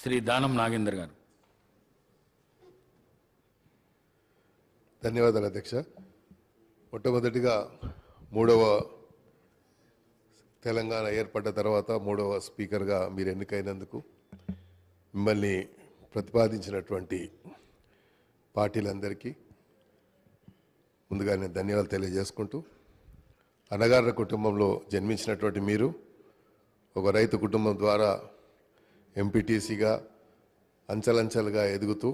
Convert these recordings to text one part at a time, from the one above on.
శ్రీ దానం నాగేందర్ గారు. ధన్యవాదాలు అధ్యక్ష. మొట్టమొదటిగా మూడవ తెలంగాణ ఏర్పడ్డ తర్వాత మూడవ స్పీకర్గా మీరు ఎన్నికైనందుకు మిమ్మల్ని ప్రతిపాదించినటువంటి పార్టీలందరికీ ముందుగా నేను ధన్యవాదాలు తెలియజేసుకుంటూ అన్నగారుల కుటుంబంలో జన్మించినటువంటి మీరు ఒక రైతు కుటుంబం ద్వారా ఎంపీటీసీగా అంచలంచలుగా ఎదుగుతూ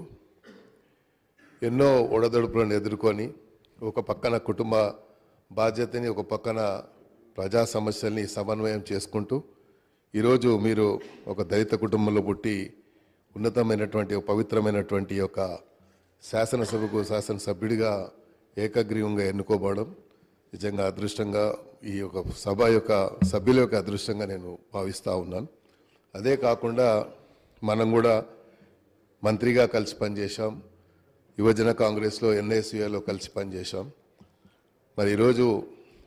ఎన్నో ఒడదొడుపులను ఎదుర్కొని ఒక పక్కన కుటుంబ బాధ్యతని ఒక పక్కన ప్రజా సమస్యల్ని సమన్వయం చేసుకుంటూ ఈరోజు మీరు ఒక దళిత కుటుంబంలో పుట్టి ఉన్నతమైనటువంటి పవిత్రమైనటువంటి ఒక శాసనసభకు శాసనసభ్యుడిగా ఏకగ్రీవంగా ఎన్నుకోబడడం నిజంగా అదృష్టంగా ఈ యొక్క సభ యొక్క సభ్యుల యొక్క అదృష్టంగా నేను భావిస్తూ ఉన్నాను. అదే కాకుండా మనం కూడా మంత్రిగా కలిసి పనిచేశాం. యువజన కాంగ్రెస్లో ఎన్ఎస్యుఏలో కలిసి పనిచేశాం. మరి ఈరోజు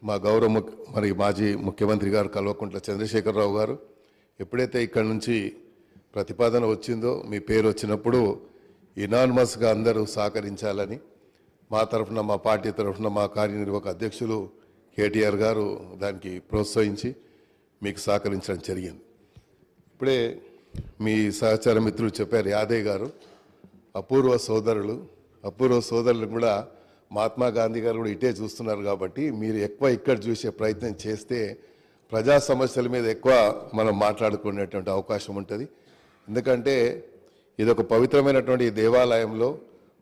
మా గౌరవ ముఖ్య మరి మాజీ ముఖ్యమంత్రి గారు కల్వకుంట్ల చంద్రశేఖరరావు గారు ఎప్పుడైతే ఇక్కడ నుంచి ప్రతిపాదన వచ్చిందో మీ పేరు వచ్చినప్పుడు ఇనాన్మస్గా అందరూ సహకరించాలని మా తరఫున మా పార్టీ తరఫున మా కార్యనిర్వాహక అధ్యక్షులు కేటీఆర్ గారు దానికి ప్రోత్సహించి మీకు సహకరించడం జరిగింది. ఇప్పుడే మీ సహచార మిత్రులు చెప్పారు యాదయ్య గారు అపూర్వ సోదరులు. అపూర్వ సోదరులు కూడా మహాత్మా గాంధీ గారు కూడా ఇటే చూస్తున్నారు కాబట్టి మీరు ఎక్కువ ఇక్కడ చూసే ప్రయత్నం చేస్తే ప్రజా సమస్యల మీద ఎక్కువ మనం మాట్లాడుకునేటువంటి అవకాశం ఉంటుంది. ఎందుకంటే ఇది ఒక పవిత్రమైనటువంటి దేవాలయంలో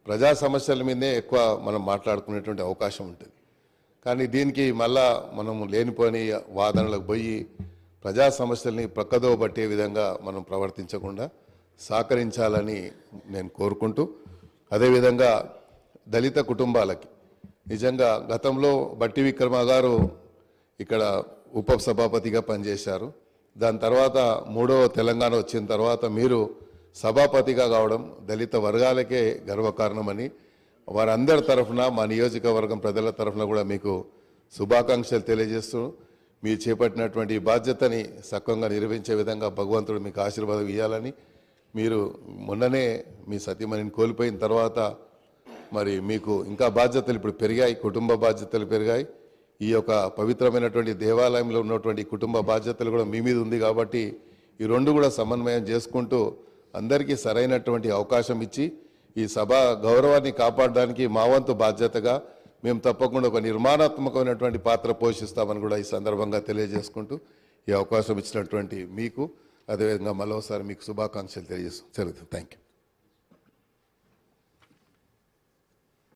ప్రజా సమస్యల మీదే ఎక్కువ మనం మాట్లాడుకునేటువంటి అవకాశం ఉంటుంది. కానీ దీనికి మళ్ళా మనం లేనిపోని వాదనలకు పోయి ప్రజా సమస్యల్ని ప్రక్కదో పట్టే విధంగా మనం ప్రవర్తించకుండా సహకరించాలని నేను కోరుకుంటూ అదేవిధంగా దళిత కుటుంబాలకి. నిజంగా గతంలో బట్టి విక్రమ గారు ఇక్కడ ఉప సభాపతిగా పనిచేశారు. దాని తర్వాత మూడవ తెలంగాణ వచ్చిన తర్వాత మీరు సభాపతిగా కావడం దళిత వర్గాలకే గర్వకారణమని వారందరి తరఫున మా నియోజకవర్గం ప్రజల తరఫున కూడా మీకు శుభాకాంక్షలు తెలియజేస్తూ మీరు చేపట్టినటువంటి బాధ్యతని సక్రమంగా నిర్వహించే విధంగా భగవంతుడు మీకు ఆశీర్వాదం ఇవ్వాలని మీరు మొన్ననే మీ సతీమణిని కోల్పోయిన తర్వాత మరి మీకు ఇంకా బాధ్యతలు ఇప్పుడు పెరిగాయి కుటుంబ బాధ్యతలు పెరిగాయి. ఈ యొక్క పవిత్రమైనటువంటి దేవాలయంలో ఉన్నటువంటి కుటుంబ బాధ్యతలు కూడా మీ మీద ఉంది కాబట్టి ఈ రెండు కూడా సమన్వయం చేసుకుంటూ అందరికీ సరైనటువంటి అవకాశం ఇచ్చి ఈ సభ గౌరవాన్ని కాపాడడానికి మా వంతు బాధ్యతగా మేము తప్పకుండా ఒక నిర్మాణాత్మకమైనటువంటి పాత్ర పోషిస్తామని కూడా ఈ సందర్భంగా తెలియజేసుకుంటూ ఈ అవకాశం ఇచ్చినటువంటి మీకు అదేవిధంగా మరోసారి మీకు శుభాకాంక్షలు తెలియజేస్తాం జరుగుతుంది థ్యాంక్ యూ